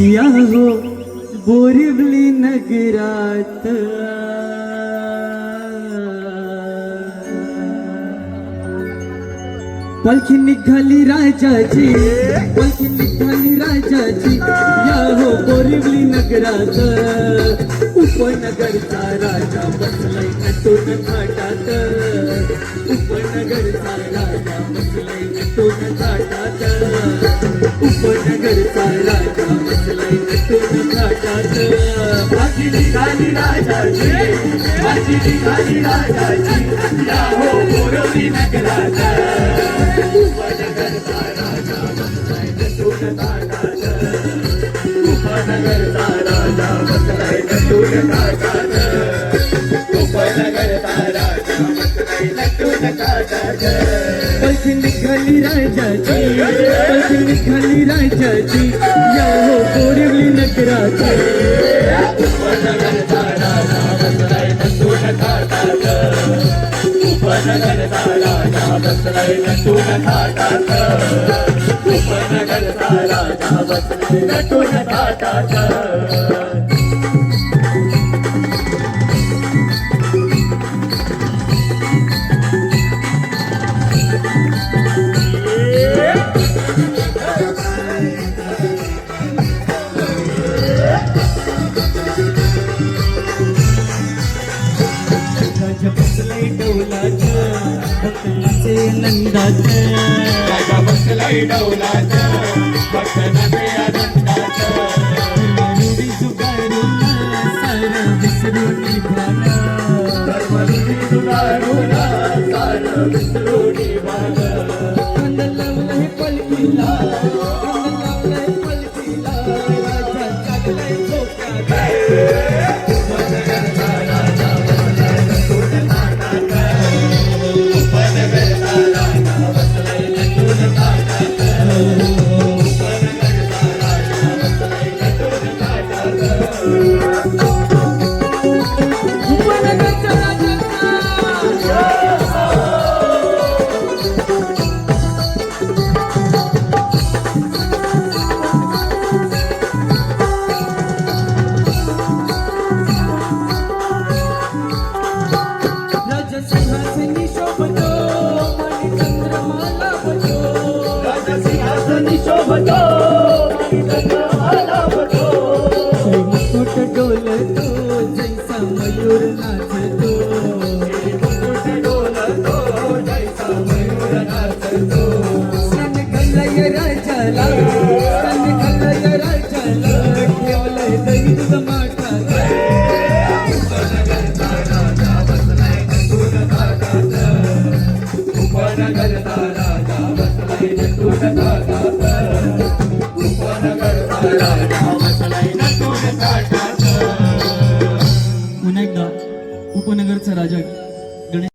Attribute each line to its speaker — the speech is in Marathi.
Speaker 1: या हो बोरिवली नगरात. पलखी निघाली राजाची पालखी निघाली राजाची. या हो बोरिवली नगरात. उपनगरचा राजा बसलाय नटून थाटात. उपनगरचा राजा बसलाय नटून थाटात. उपनगरचा राजा बसलाय नटून थाटात
Speaker 2: माझी निघाली राजाची माझी निघाली राजाची या हो बोरवली नगरात उपनगरचा राजा बसलाय नटून ताटात उपनगरचा राजा बसलाय नटून ताटात उपनगरचा राजा बसलाय नटून ताटात
Speaker 1: पालखी निघाली राजाची पालखी निघाली राजाची या हो बोरिवली नगराची
Speaker 2: बसलाय
Speaker 1: डौलात भक्तांचे नंदात
Speaker 2: राजा बसलाय
Speaker 1: रुडी जुगारून विसरून निघाला
Speaker 2: विसरून
Speaker 1: लावलाय पलकीला लावलाय पलकीला शोभतो मणिचंद्रमाला बजो
Speaker 2: राजसिंहासनी शोभतो मणिचंद्रमाला बतो.
Speaker 1: मुकुट डोलतो जैसा मयूर नाचतो
Speaker 2: मुकुट डोलतो, जैसा मयूर नाचतो.
Speaker 1: सन कलय राजाला
Speaker 2: उपनगरचा राजा